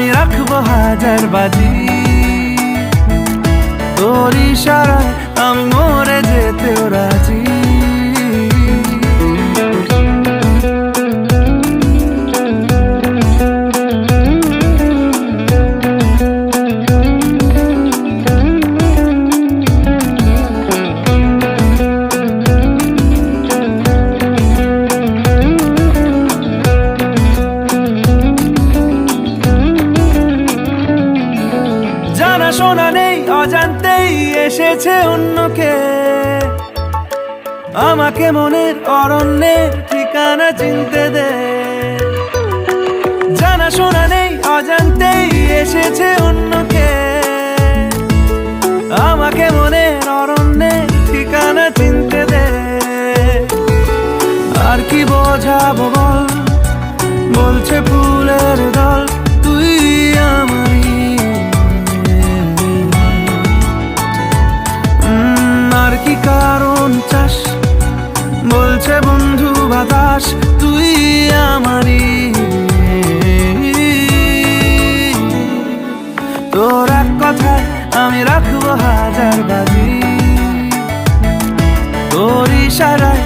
আমি রাখব হাজার বাজি। তোর ইশারায় শোনা নেই, অজান্তেই এসেছে অন্যকে। আমাকে মনের অরণ্যের ঠিকানা চিনতে দে। জানা শোনা নেই, অজান্তেই এসেছে অন্যকে। আমাকে মনের অরণ্যের ঠিকানা চিনতে দে। আর কি বোঝাবো বল? বলছে বলছে বন্ধু বাতাস তুই আমারই। তোর এক কথায় আমি রাখব হাজার বাজি। তোর ইশারায়